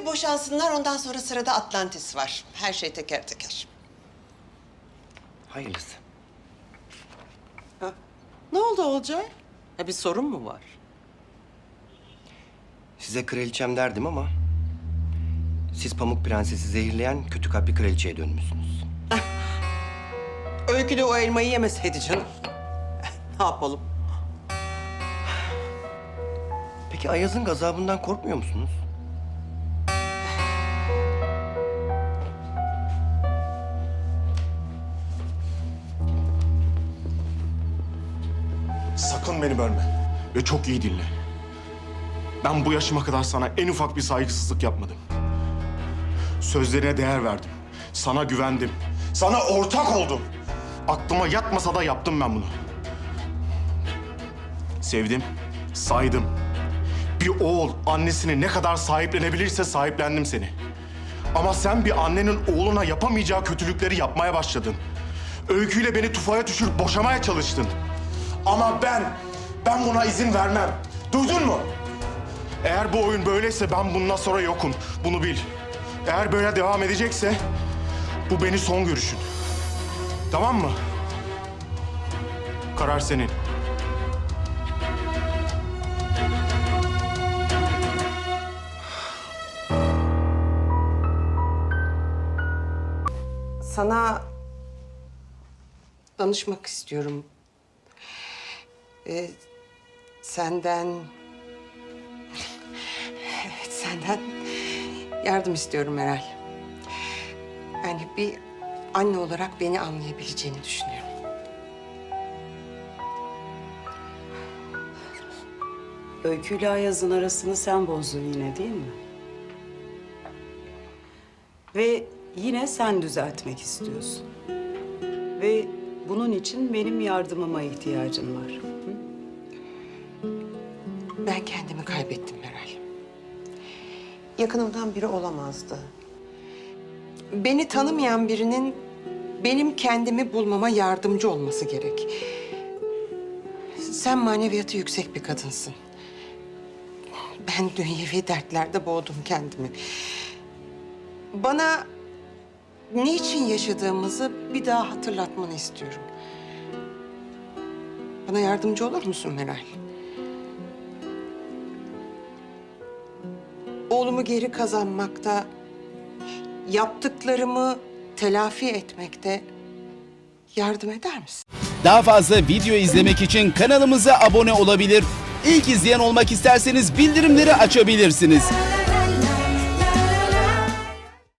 bir boşansınlar ondan sonra sırada Atlantis var. Her şey teker teker. Hayırlısı. Ne oldu Olcay? Ya bir sorun mu var? Size kraliçem derdim ama... ...siz Pamuk Prenses'i zehirleyen kötü kalpli kraliçeye dönmüşsünüz. Öykü de o elmayı yemeseydi canım. ne yapalım? Peki Ayaz'ın gazabından korkmuyor musunuz? Sakın beni bölme. Ve çok iyi dinle. Ben bu yaşıma kadar sana en ufak bir saygısızlık yapmadım. Sözlerine değer verdim. Sana güvendim. Sana ortak oldum. Aklıma yatmasa da yaptım ben bunu. Sevdim, saydım. Bir oğul annesini ne kadar sahiplenebilirse sahiplendim seni. Ama sen bir annenin oğluna yapamayacağı kötülükleri yapmaya başladın. Öyküyle beni tufaya düşürüp boşamaya çalıştın. Ama ben, ben buna izin vermem. Duydun mu? Eğer bu oyun böyleyse ben bundan sonra yokum. Bunu bil. Eğer böyle devam edecekse bu beni son görüşün. Tamam mı? Karar senin. Sana danışmak istiyorum. Ee, senden... Evet, senden yardım istiyorum Meral. Yani bir anne olarak beni anlayabileceğini düşünüyorum. Öykü ile Ayaz'ın arasını sen bozdun yine değil mi? Ve yine sen düzeltmek istiyorsun. Ve bunun için benim yardımıma ihtiyacın var. Ben kendimi kaybettim Meral. Yakınımdan biri olamazdı. Beni tanımayan birinin benim kendimi bulmama yardımcı olması gerek. Sen maneviyatı yüksek bir kadınsın. Ben dünyevi dertlerde boğdum kendimi. Bana niçin yaşadığımızı bir daha hatırlatmanı istiyorum. Bana yardımcı olur musun Meral? Oğlumu geri kazanmakta, yaptıklarımı telafi etmekte yardım eder misin? Daha fazla video izlemek için kanalımıza abone olabilir. İlk izleyen olmak isterseniz bildirimleri açabilirsiniz.